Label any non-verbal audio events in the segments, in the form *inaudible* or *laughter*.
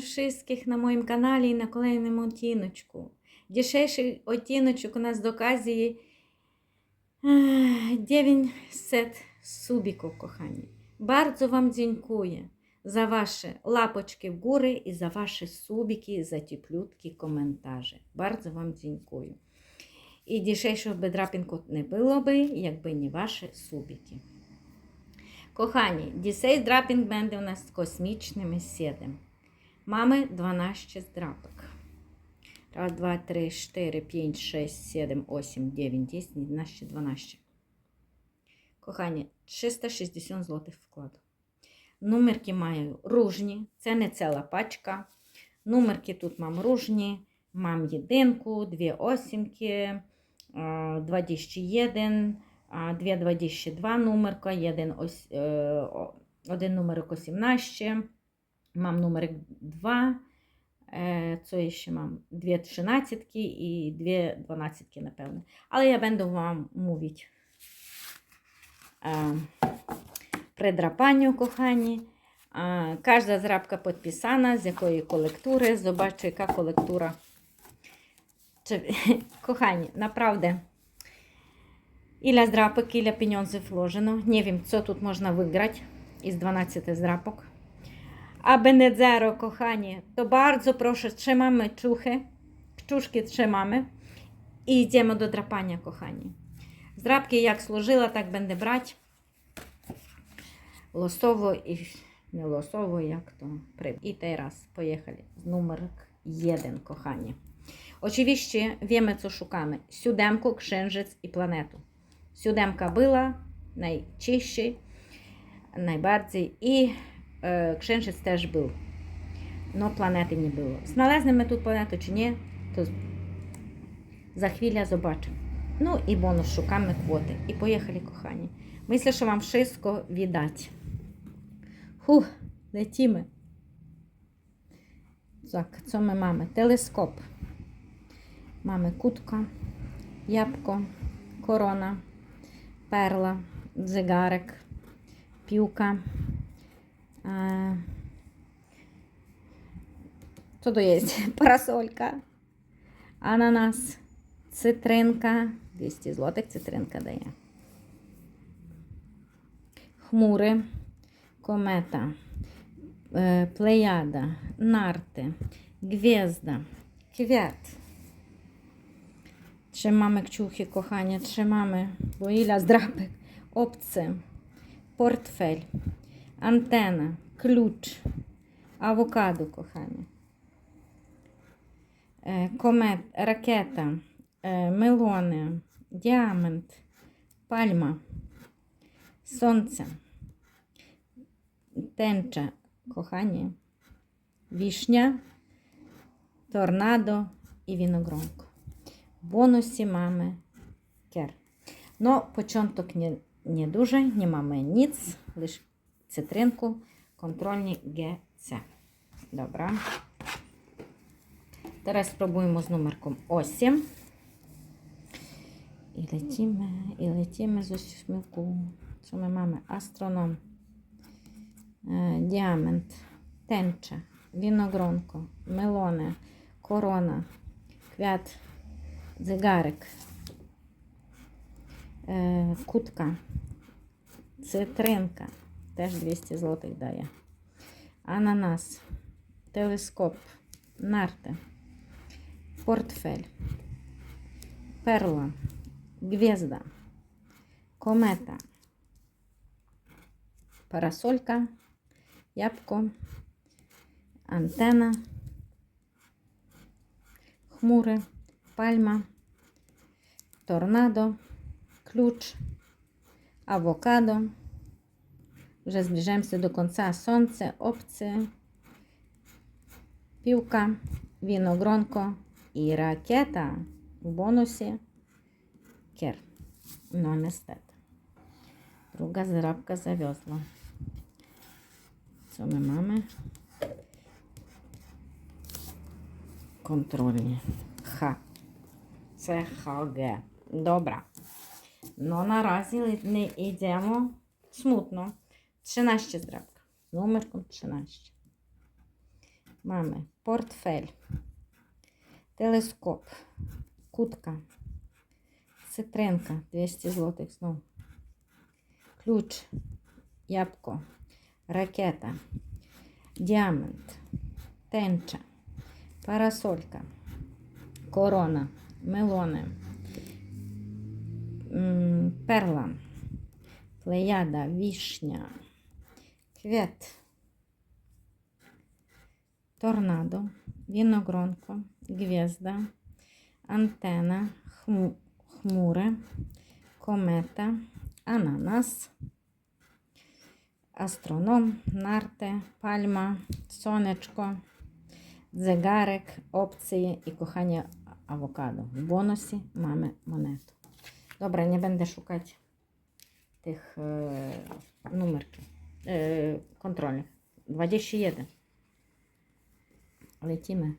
wszystkich na moim kanale i na kolejnym odcinочку. Dzisiejszy odcinочок u nas do okazji eh, 900 subików, kochani. Bardzo dziękuję za Wasze lapoczki w górę i za Wasze subiki, za cieplutkie komentarze. Bardzo Wam dziękuję. I dzisiejszого bedrapinku не було би, якби не ваші субики. Кохані, дісей драпінг буде у нас космічними сідем. Mamy 12 здрапок. Раз, два, три, чотири, п'ять, шесть, сім, осім, дев'ять, десять, одинадцять, дванадцять. Кохані, 360 злотих вкладу. Номерки маю ружні, це не ціла пачка. Номерки тут мам ружні, мам єдинку, дві осімки, 21, 2 22 номерка, один, ось, е, один номерок 18, мам номерок 2, е, це ще мам дві 13 і дві 12, напевно. Але я буду вам мовити е, при драпанню, кохані. Кожна зрабка підписана, з якої колектури. Побачу, яка колектура. *laughs* Кохані, направду, Ілля здрапок, ілля пеньонзів вложено. Не wiem, co тут можна виграти із 12 здрапок. Аби не дзеро, kochani, to bardzo proszę, trzymamy czuchy, kciuszki trzymamy i idziemy do drapania, kochani. Zdrapki jak служила, так będę brać. Лосово і не лосово, як то. при- І teraz поїхали. Numer 1, kochani. Oczywiście wiemy, co szukamy. Siódemku, księżyc i planetу. Siódemka była najczęściej, najbardziej i e, księżyc też był. No planety nie było. Znaleźliśmy тут planetу чи ні, то за chwilę zobaczymy. Ну і бонус шукamy квоти. І поїхали, кохані. Myślę, що вам wszystko widać. Хух, lecimy. Так, co my mamy? Teleskop. Mamy kutka, jabłko, korona, zegarek, piłka. E, Co to jest? Parasolka, ananas, cytrynka. 200 zł cytrynka daje. Chmury, kometa, e, plejada, narty, gwiazda, kwiat. Trzymamy kciuki, kochanie, trzymamy, bo ile zdrapek, obcy, portfel, antena, klucz, awokado, kochanie, e, komet, rakieta, e, melony, diament, palma, słońce, tęcza, kochanie, wiśnia, tornado bonusі mamy кер. Но початок не, не дуже, не mamy nic, лише цитринку, контрольні ГЦ. Добре. Teraz спробуємо з номерком 8. І летімо, і летімо з усмілку. Що ми маємо? Астроном, е, діамент, тенча, віногронко, мелони, корона, квят, e, kutka, cytrynka, też 200 zł daje, ananas, teleskop, nartę, portfel, perła, gwiazda, kometa, parasolka, jabłko, antena, chmury, palma, tornado, klucz, awokado. Вже зближаємося до кінця. Сонце, обці, півка, віногронко і ракета в бонусі кер. Но не стет. Друга зарабка завезла. Що ми маємо? Контрольні. Ха. Це ХГ. Добре. Ну, наразі не йдемо смутно. 13 здрабка. з номерком 13. Mamy портфель, телескоп, кутка, цитринка 200 злотих знову. Ключ, ябко, ракета, діамант, тенча, парасолька, корона, мелони, перла, плеяда, вішня, квіт, торнадо, віногронко, гвізда, антена, хму, хмуре, комета, ананас, астроном, нарте, пальма, сонечко, дзигарик, опції і кохання авокадо. В бонусі mamy монету. Добре, не będę шукати тих е, номерків е, контрольних. 21. Lecimy.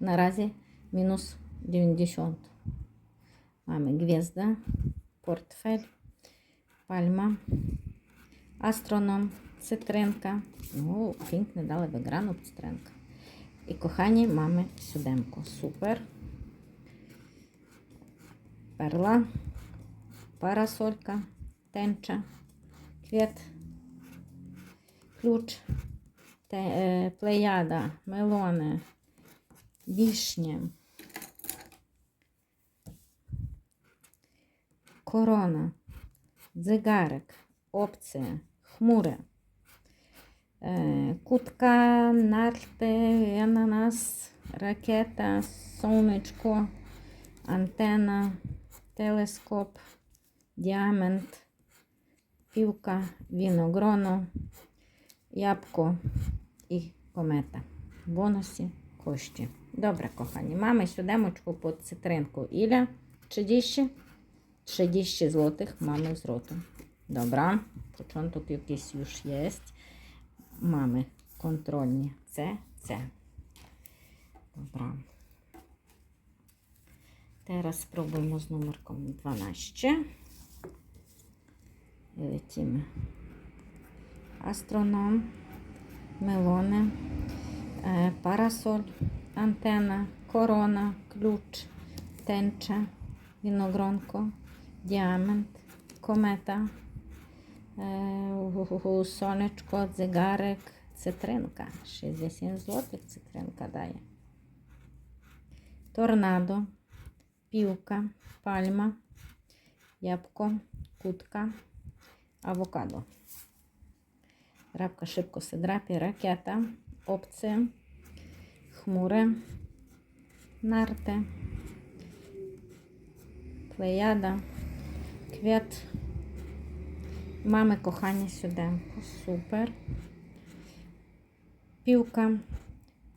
Narazі мінус 90. Mamy gwiazda, портфель, пальма, астроном, цитринка. Ну, pięknie дали виграну цитринка. І кохані мами сюдемко. Супер. Перла, парасолька, тенча, квіт, ключ, те, е, плеяда, мелони, вішня, корона, дзигарик, опція, хмуре, е, кутка, нарти, ананас, ракета, сонечко, антена, телескоп, діамент, півка, віногроно, ябко і комета. Бонусі кошті. Добре, кохані. Mamy siódemочку по цитринку. Іля 30? 30 złotych mamy zwrotu. Dobra, początek jakiś już jest. Mamy kontrolnie C, C. Dobra. Teraz spróbujmy z numerką 12. I lecimy. Astronom, melony, e, parasol, antena, korona, klucz, tęcza, winogronko, diament, kometa, e, uhuhu, сонечко, дзигарик, цитринка. 60 злотих цитринка дає. Торнадо, півка, пальма, ябко, кутка, авокадо. Рабка шибко сидрапі, ракета, опція, хмуре, нарте, плеяда, квіт. Мами кохання сюди. Супер. Півка,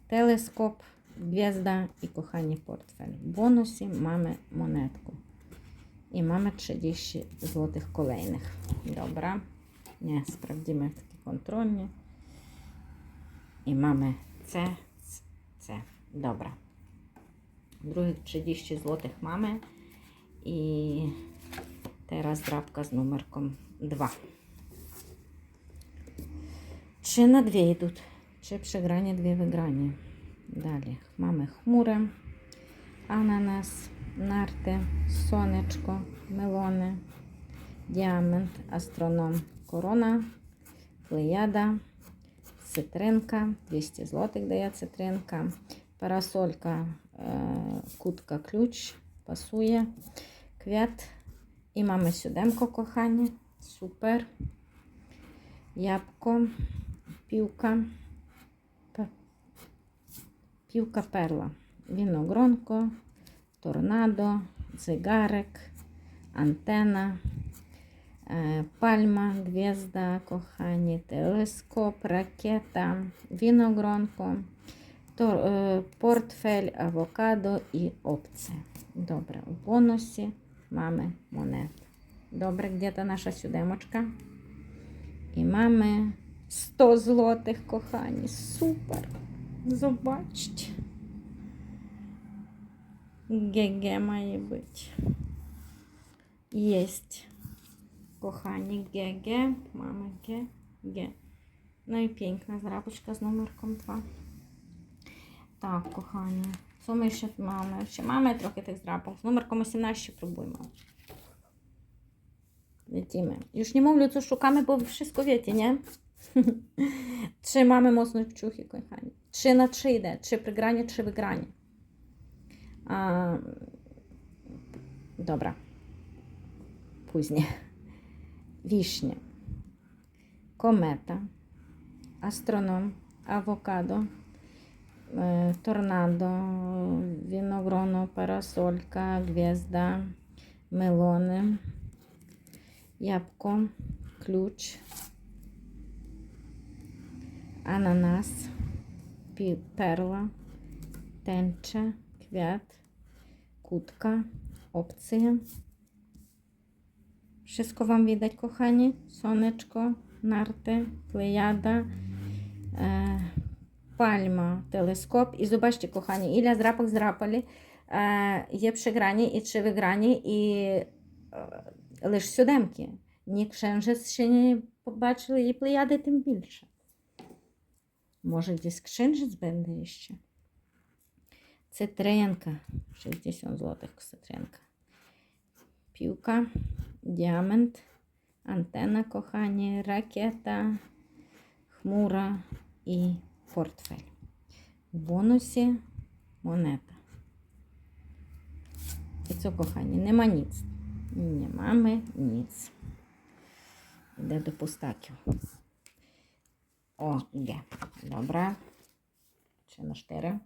телескоп, гвізда і кохання портфель. В бонусі мами монетку. І мами 30 злотих kolejnych. Dobra. Nie, sprawdzimy takie kontrolnie. I mamy C, C, C. Dobra. 30 zł mamy. I teraz drapka z numerką 2. Trzy na dwie idą. Trzy przegranie, dwie wygranie. Dalej mamy chmurę, ananas, nartę, słoneczko, melony, діамент, астроном, корона, плеяда, цитринка, 200 злотих дає цитринка, парасолька, е, кутка ключ, пасує, квят. І mamy сюдемко кохання. Супер. Ябко, півка, півка перла, віногронко, торнадо, цигарик, антена, е, пальма, гвізда, кохані, телескоп, ракета, віногронко, е, портфель, авокадо і опція. Добре, у бонусі mamy монету. Добре, где-то наша сюдемочка. І mamy 100 злотих, кохані. Супер. Побачте. ГГ має бути. Єсть. Кохані ГГ, мами Г, Г. No i piękna zrabочка z numerką 2. Так, кохані. Co my ще mamy? Ще mamy trochę tych zrabок. Z numerką 18 próbujmy. Lecimy. Już nie mówię, co szukamy, bo wy wszystko wiecie, nie? *laughs* Trzymamy mocno kciuki, kochani. 3 na 3 йде. 3 приграння, 3 виграння. А, dobra. Później. Wiśnie. Kometa. Astronom. Awokado. e, Tornado. Winogrono. Parasolka. Gwiazda. Melony. Jabłko. Klucz. Ananas. Perla. Tęcza. Kwiat. Kutka. Opcje. Wszystko Wam widać, kochani? Słoneczko, narty, plejada, e, пальма, телескоп. І zobaczcie, kochani, ile zrapок зрапали. Е, є приграні і три виграні, і е, лише сюдемки. Ні księżyc ще не побачили, і плеяди тим більше. Може, десь księżyc буде ще. Цитринка. 60 злотих цитринка. Півка, діамент, антенна кохання, ракета, хмура і портфель. В бонусі монета. І це кохання. Нема ніц. Не мами, ніц. Йде до пустаків. О, є. Добре. Ще на 4.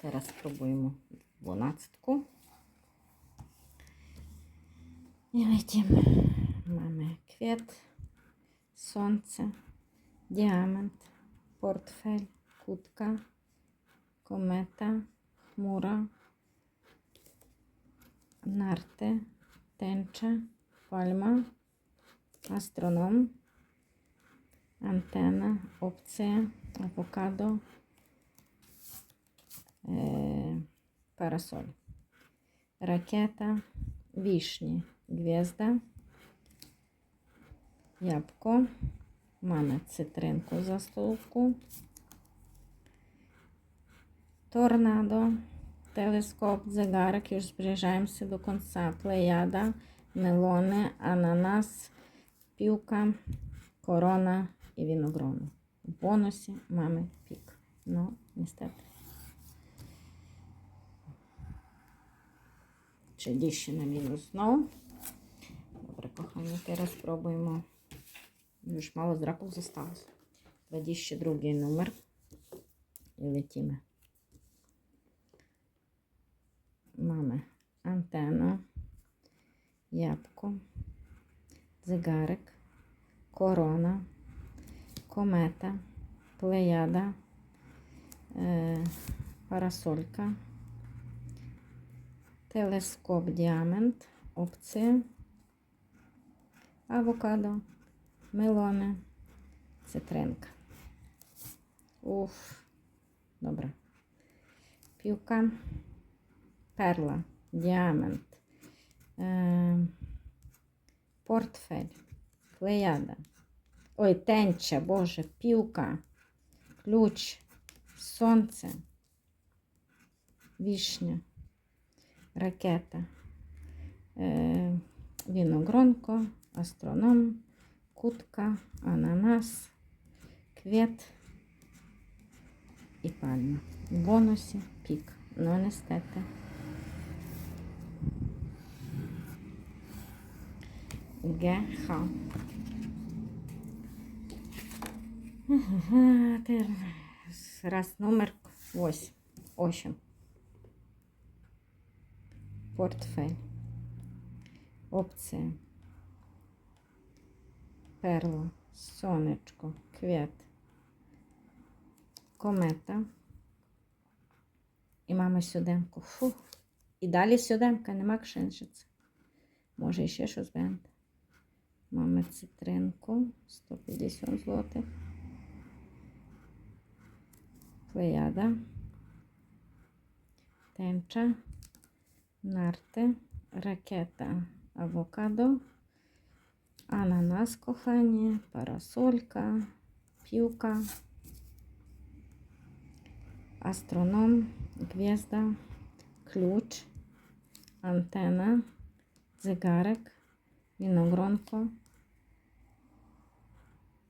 Teraz spróbujmy dwunastku. I lecimy. Mamy kwiat, słońce, diament, portfel, kutka, kometa, chmura, narty, tęcza, palma, astronom, opcja, awokado, e, parasol. Ракета, вішні, гвізда, ябко, mamy cytrynку za stolku, торнадо, телескоп, zegarek, już zbliżaємо się do końca, plejada, melony, ananas, piłka, korona i winogrona. W bonusie mamy pik. No, niestety. 30 na мінус знову. Добре, кохані, teraz спробуємо. Już mało zrapów zostało. 22 numer. I lecimy. Mamy antenę, jabłko, zegarek, korona, kometa, plejada, e, parasolka, телескоп діамент, опція, авокадо, мелони, цитринка. Уф, добре. Півка, перла, діамент, е, портфель, плеяда. Ой, тенча, боже, півка, ключ, сонце, вішня ракета, е, віногронко, астроном, кутка, ананас, квіт і пальма. В бонусі пік. Нестете. ГХ. Ага, тер- Раз номер 8. 8. Портфель. Опція. Перла, сонечко, квіт, комета. І маємо сюдемку. Фу. І далі сюдемка, нема кшеншиці. Може, ще щось буде. Маємо цитринку, 150 злотих. Плеяда. Тенча. нарти, ракета авокадо, Ананас, кохання, парасолька, півка, астроном, гвізда, ключ, антена, дзигарик, віногронко,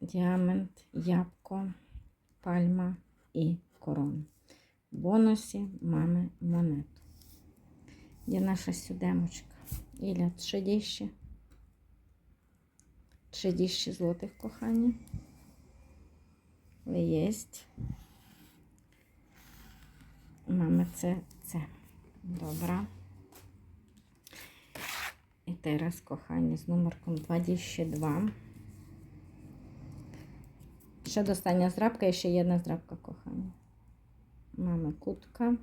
діамент, ябко, пальма і корон. В бонусі mamy монету. Є наша сюдемочка. Іля 30. 30 злотих, кохання. Але єсть. Mamy це, це. Добре. І teraz, кохання, з номерком 22. Ще достання здрабка і ще jedna здрабка, кохання. mamy kutka,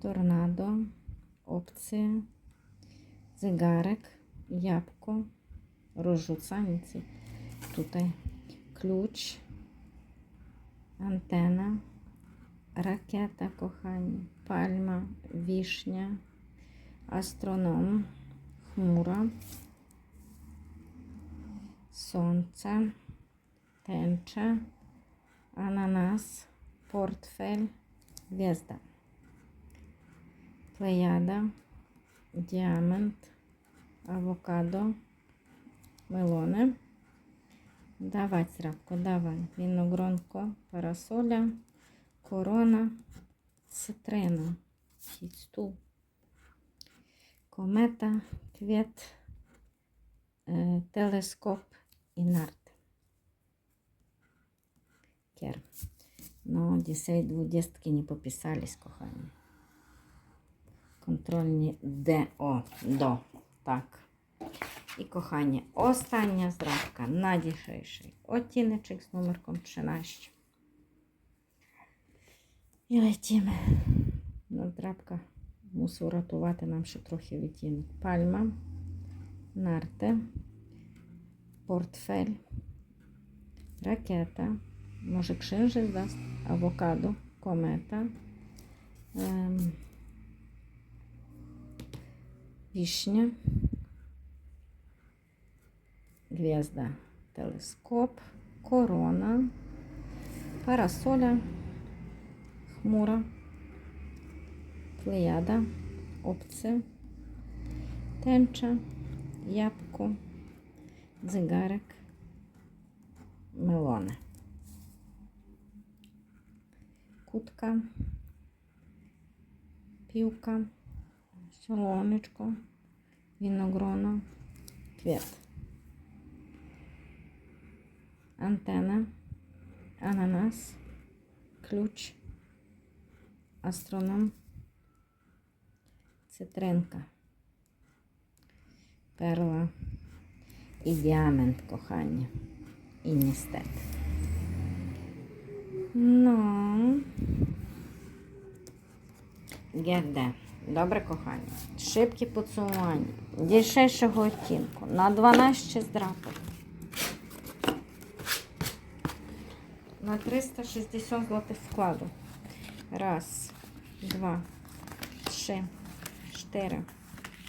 tornado, opcje, zegarek, jabłko, rozrzucanicy, tutaj. Klucz, antena, rakieta, kochani, palma, wisznia, astronom, chmura, słońce, tęcza, ananas, portfel, gwiazda. Плеяда, діамент, авокадо, мелони. Давай, Срабко, давай. Віногронко, парасоля, корона, цитрина, стул, комета, квіт, е, телескоп і нарт. Кер. Ну, десять двудестки не пописались, кохані контрольні ДО. До. Так. І, кохання, остання здрабка, найдішейший оттіночок з номерком 13. І летімо. Ну, здрабка мусив рятувати нам ще трохи відтінок. Пальма, нарте, портфель, ракета, може кшинжик дасть, авокадо, комета. Ем, вишня, гвезда, телескоп, корона, парасоля, хмура, плеяда, опція, тенча, ябко, дзигарик, мелони. Кутка, півка, солонечко, віногроно, квіт. Антена, ананас, ключ, астроном, цитринка, перла і діамент, кохання, і ністет. Ну, герде. Добре, кохання. Шибкі поцілування. Дійшейшого оттінку. На 12 здрапок. На 360 злотих вкладу. Раз, два, три, чотири,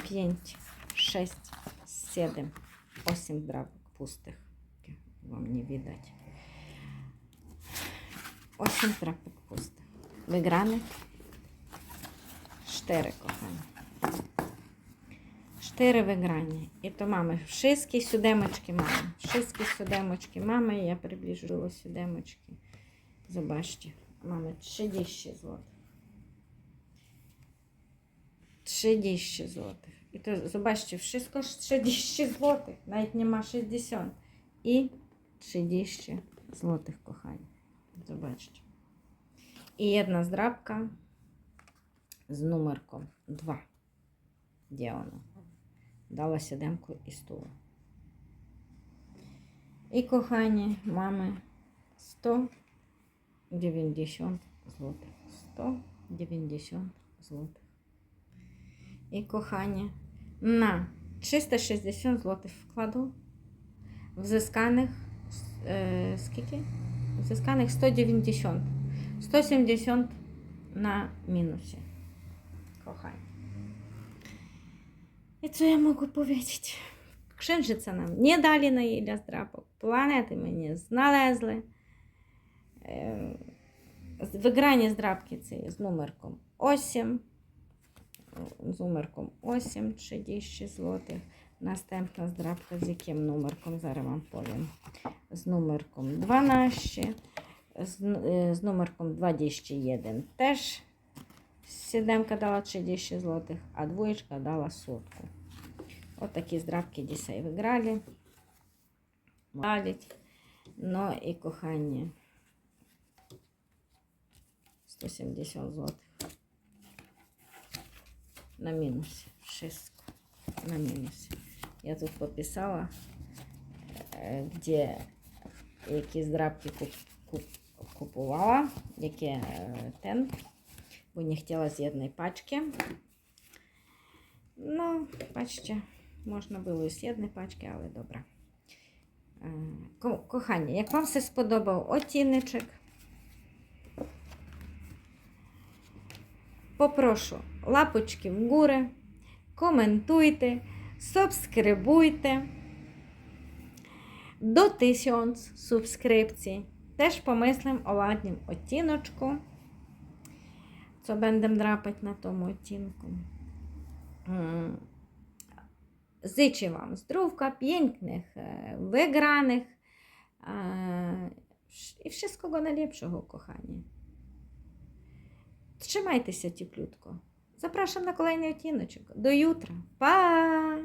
п'ять, шесть, сім, осім здрапок пустих. Вам не видать. Осім здрапок пустих. Виграних. Cztery, kochani. Cztery wygranie. I to mamy wszystkie siódemeczki mamy. Wszystkie siódemeczki mamy. Ja przybliżyła siódemeczki. Zobaczcie. Mamy 30 zł. 30 zł. I to zobaczcie, wszystko 30 zł. Nawet nie ma 60. I 30 kochani. Zobaczcie. I jedna zdrabka з номерком 2. Де воно? Дала сідемку і стулу. І кохані мами 190 злотих. 190 злотих. І кохані на 360 злотих вкладу. Взисканих е, скільки? Взисканих 190. 170 на мінусі. Кохання. І це я можу powiedzieć. Księżyca nam nie dali na ile zdrapok. Planety my nie з- Виграння здрабки це з номерком 8. З номерком 8 30 злотих. Наступна здрабка з яким номерком, зараз вам повім. З номерком 12. З, з номерком 21 теж сідемка дала 30 злотих, а двоєчка дала сотку. От такі здрабки дісей виграли. Малять. Ну і кохання. 170 злотих. На мінусі. Шістку. На мінусі. Я тут пописала, е, де які здрабки куп, куп, купувала, які е, ten, бо не хотіла з одної пачки. Ну, бачите, можна було і з одної пачки, але добре. Е, ко- Кохання, як вам все сподобав оціночок, попрошу лапочки вгору, коментуйте, субскрибуйте. До 1000 субскрипцій. Теж помислим о ладнім оттіночку. Co będę drapać na тому оттінку. М. Зичу вам e, wygranych e, i wszystkiego najlepszego, kochani. Trzymajcie się cieplutko. Zapraszam na kolejny odcinek. Do jutra. Pa!